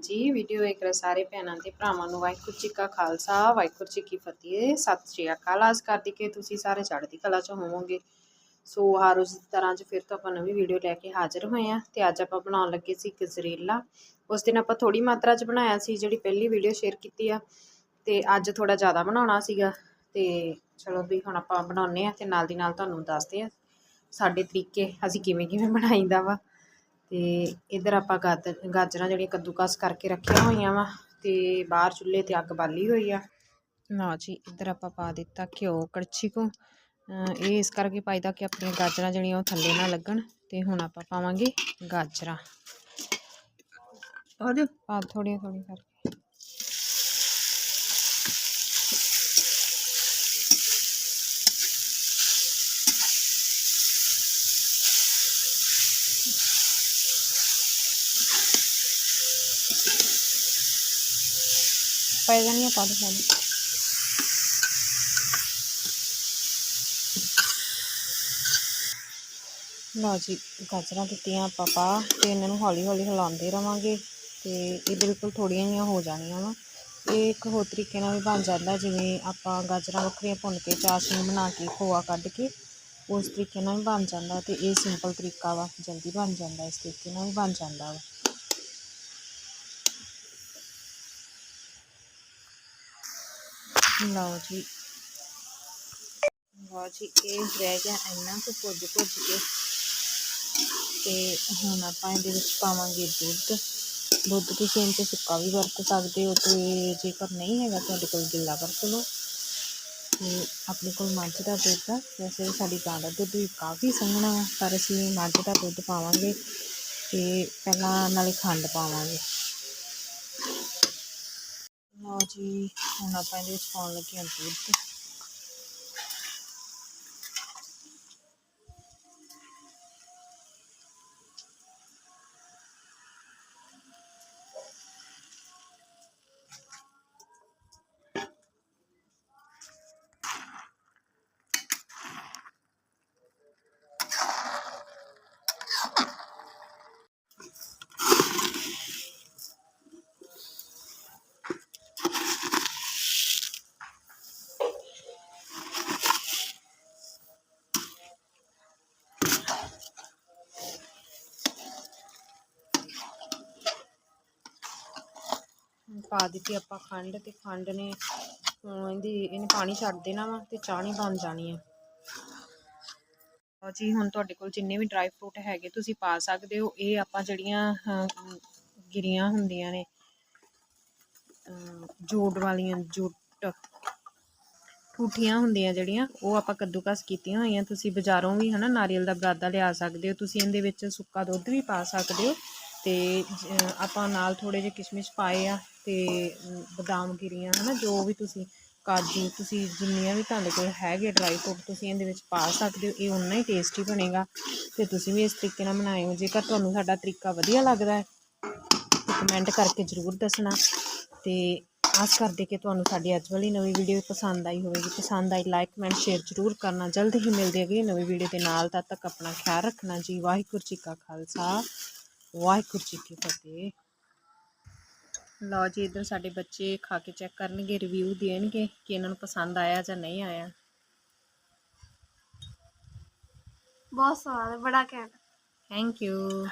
ਹਾਂਜੀ ਵੀਡੀਓ ਵੇਖ ਰਹੇ ਸਾਰੇ ਭੈਣਾਂ ਤੇ ਭਰਾਵਾਂ ਨੂੰ ਵਾਹਿਗੁਰੂ ਜੀ ਕਾ ਖਾਲਸਾ, ਵਾਹਿਗੁਰੂ ਜੀ ਕੀ ਫਤਿਹ। ਸਤਿ ਸ਼੍ਰੀ ਅਕਾਲ। ਆਸ ਕਰਦੀ ਕਿ ਤੁਸੀਂ ਸਾਰੇ ਚੜ੍ਹਦੀ ਕਲਾ ਚ ਹੋਵੋਗੇ। ਸੋ ਹਰ ਰੋਜ਼ ਤਰ੍ਹਾਂ 'ਚ ਫਿਰ ਤੋਂ ਆਪਾਂ ਨਵੀਂ ਵੀਡੀਓ ਲੈ ਕੇ ਹਾਜ਼ਰ ਹੋਏ ਆ ਤੇ ਅੱਜ ਆਪਾਂ ਬਣਾਉਣ ਲੱਗੇ ਸੀ ਗਜਰੇਲਾ। ਉਸ ਦਿਨ ਆਪਾਂ ਥੋੜੀ ਮਾਤਰਾ ਚ ਬਣਾਇਆ ਸੀ ਜਿਹੜੀ ਪਹਿਲੀ ਵੀਡੀਓ ਸ਼ੇਅਰ ਕੀਤੀ ਆ ਤੇ ਅੱਜ ਥੋੜਾ ਜ਼ਿਆਦਾ ਬਣਾਉਣਾ ਸੀਗਾ ਤੇ ਚਲੋ ਵੀ ਹੁਣ ਆਪਾਂ ਬਣਾਉਨੇ ਆ ਤੇ ਨਾਲ ਦੀ ਨਾਲ ਤੁਹਾਨੂੰ ਦੱਸਦੇ ਆ ਸਾਡੇ ਤਰੀਕੇ ਅਸੀਂ ਕਿਵੇਂ ਕਿਵੇਂ ਬਣਾਈਦਾ ਵਾ। ਤੇ ਇਧਰ ਆਪਾਂ ਗਾਜਰਾਂ ਜਿਹੜੀਆਂ ਕੱਦੂਕਸ ਕਰਕੇ ਰੱਖੀਆਂ ਹੋਈਆਂ ਵਾ ਤੇ ਬਾਹਰ ਚੁੱਲ੍ਹੇ ਤੇ ਅੱਗ ਬਾਲੀ ਹੋਈ ਆ। ਨਾ ਜੀ ਇਧਰ ਆਪਾਂ ਪਾ ਦਿੱਤਾ ਘਿਓ ਕੜਛੀ ਕੋ। ਇਹ ਇਸ ਕਰਕੇ ਪਾਈਦਾ ਕਿ ਆਪਣੀਆਂ ਗਾਜਰਾਂ ਜਿਹੜੀਆਂ ਉਹ ਥੱਲੇ ਨਾ ਲੱਗਣ ਤੇ ਹੁਣ ਆਪਾਂ ਪਾਵਾਂਗੇ ਗਾਜਰਾਂ। ਆ ਪਾ ਥੋੜੀਆਂ ਥੋੜੀਆਂ ਕਰਕੇ। ਪੈ ਜਾਣੀਆਂ ਪਾ ਦੋ, ਪਾ ਲਓ ਜੀ, ਗਾਜਰਾਂ ਦਿੱਤੀਆਂ ਆਪਾਂ ਪਾ ਤੇ ਇਹਨਾਂ ਨੂੰ ਹੌਲੀ ਹੌਲੀ ਹਿਲਾਉਂਦੇ ਰਵਾਂਗੇ, ਤੇ ਇਹ ਬਿਲਕੁਲ ਥੋੜੀਆਂ ਜਿਹੀਆਂ ਹੋ ਜਾਣੀਆਂ ਵਾ। ਇਹ ਇੱਕ ਹੋਰ ਤਰੀਕੇ ਨਾਲ ਵੀ ਬਣ ਜਾਂਦਾ, ਜਿਵੇਂ ਆਪਾਂ ਗਾਜਰਾਂ ਵੱਖਰੀਆਂ ਭੁੰਨ ਕੇ ਚਾਸ਼ਨੀ ਬਣਾ ਕੇ ਖੋਆ ਕੱਢ ਕੇ, ਉਸ ਤਰੀਕੇ ਨਾਲ ਵੀ ਬਣ ਜਾਂਦਾ, ਤੇ ਇਹ ਸਿੰਪਲ ਤਰੀਕਾ ਵਾ, ਜਲਦੀ ਬਣ ਜਾਂਦਾ, ਇਸ ਤਰੀਕੇ ਨਾਲ ਵੀ ਬਣ ਜਾਂਦਾ ਵਾ। ਲਓ ਜੀ। ਲਓ ਜੀ, ਇਹ ਰਹਿ ਗਿਆ ਇੰਨਾ ਕੁ ਭੁੱਜ ਭੁੱਜ ਕੇ। ਤੇ ਹੁਣ ਆਪਾਂ ਇਹਦੇ ਵਿੱਚ ਪਾਵਾਂਗੇ ਦੁੱਧ। ਦੁੱਧ ਤੁਸੀਂ ਇਹ 'ਚ ਸੁੱਕਾ ਵੀ ਵਰਤ ਸਕਦੇ ਹੋ ਤੇ ਜੇਕਰ ਨਹੀਂ ਹੈਗਾ ਤੁਹਾਡੇ ਕੋਲ ਗਿੱਲਾ ਵਰਤ ਲਓ। ਤੇ ਆਪਣੇ ਕੋਲ ਮੱਝ ਦਾ ਦੁੱਧ ਆ। ਵੈਸੇ ਸਾਡੀ ਗਾਂ ਦਾ ਦੁੱਧ ਵੀ ਕਾਫੀ ਸੰਘਣਾ ਵਾ, ਪਰ ਅਸੀਂ ਮੱਝ ਦਾ ਦੁੱਧ ਪਾਵਾਂਗੇ ਤੇ ਪਹਿਲਾਂ ਨਾਲੇ ਖੰਡ ਪਾਵਾਂਗੇ। ਲਓ ਜੀ ਹੁਣ ਆਪਾਂ ਇਹਦੇ ਵਿੱਚ ਪਾਉਣ ਲੱਗੇ ਹਾਂ ਦੁੱਧ। ਪਾ ਦਿੱਤੀ ਆਪਾਂ ਖੰਡ ਤੇ ਖੰਡ ਨੇ ਇਹਦੀ, ਇਹਨੇ ਪਾਣੀ ਛੱਡ ਦੇਣਾ ਵਾ ਤੇ ਚਾਹ ਬਣ ਜਾਣੀ ਆ। ਜੀ, ਹੁਣ ਤੁਹਾਡੇ ਕੋਲ ਜਿੰਨੇ ਵੀ ਡਰਾਈ ਫਰੂਟ ਹੈਗੇ ਤੁਸੀਂ ਪਾ ਸਕਦੇ ਹੋ। ਇਹ ਆਪਾਂ ਜਿਹੜੀਆਂ ਗਿਰੀਆਂ ਹੁੰਦੀਆਂ ਨੇ ਜੋੜ ਵਾਲੀਆਂ, ਜੁੱਟ ਠੂਠੀਆਂ ਹੁੰਦੀਆਂ ਜਿਹੜੀਆਂ, ਉਹ ਆਪਾਂ ਕੱਦੂਕਸ ਕੀਤੀਆਂ ਹੋਈਆਂ। ਤੁਸੀਂ ਬਾਜ਼ਾਰੋਂ ਵੀ ਹਨਾ ਨਾਰੀਅਲ ਦਾ ਬਰਾਦਾ ਲਿਆ ਸਕਦੇ ਹੋ। ਤੁਸੀਂ ਇਹਦੇ ਵਿੱਚ ਸੁੱਕਾ ਦੁੱਧ ਵੀ ਪਾ ਸਕਦੇ ਹੋ। ਤੇ ਜ- ਆਪਾਂ ਨਾਲ ਥੋੜੇ ਜਿਹੇ ਕਿਸ਼ਮਿਸ਼ ਪਾਏ ਆ ਤੇ ਅਮ, ਬਦਾਮ ਗਿਰੀਆਂ ਹਨਾ ਜੋ ਵੀ ਤੁਸੀਂ ਕਾਜੂ ਤੁਸੀਂ ਜਿੰਨੀਆਂ ਵੀ ਤੁਹਾਡੇ ਕੋਲ ਹੈਗੇ ਡਰਾਈ ਫਰੂਟ ਤੁਸੀਂ ਇਹਦੇ ਵਿੱਚ ਪਾ ਸਕਦੇ ਹੋ ਇਹ ਉਨਾ ਹੀ ਟੇਸਟੀ ਬਣੇਗਾ। ਤੇ ਤੁਸੀਂ ਵੀ ਇਸ ਤਰੀਕੇ ਨਾਲ ਬਣਾਇਓ ਜੇਕਰ ਤੁਹਾਨੂੰ ਸਾਡਾ ਤਰੀਕਾ ਵਧੀਆ ਲੱਗਦਾ ਹੈ ਕਮੈਂਟ ਕਰਕੇ ਜ਼ਰੂਰ ਦੱਸਣਾ। ਤੇ ਆਸ ਕਰਦੇ ਕਿ ਤੁਹਾਨੂੰ ਸਾਡੀ ਅੱਜ ਵਾਲੀ ਨਵੀਂ ਵੀਡੀਓ ਪਸੰਦ ਆਈ ਹੋਵੇਗੀ। ਪਸੰਦ ਆਈ ਲਾਈਕ ਕਮੈਂਟ ਸ਼ੇਅਰ ਜ਼ਰੂਰ ਕਰਨਾ। ਜਲਦ ਹੀ ਮਿਲਦੇ ਅਗਲੀ ਨਵੀਂ ਵੀਡੀਓ ਦੇ ਨਾਲ। ਤਦ ਤੱਕ ਆਪਣਾ ਖਿਆਲ ਰੱਖਣਾ ਜੀ। ਵਾਹਿਗੁਰੂ ਜੀ ਕਾ ਖਾਲਸਾ। ਵਾਹਿਗੁਰੂ ਜੀ ਕੀ ਫਤਿਹ। ਲਓ ਜੀ ਇੱਧਰ ਸਾਡੇ ਬੱਚੇ ਖਾ ਕੇ ਚੈੱਕ ਕਰਨਗੇ ਰਿਵਿਊ ਦੇਣਗੇ ਕਿ ਇਹਨਾਂ ਨੂੰ ਪਸੰਦ ਆਇਆ ਜਾਂ ਨਹੀਂ ਆਇਆ। ਬਹੁਤ ਸਵਾਦ ਬੜਾ ਘੈਂਟ। Thank you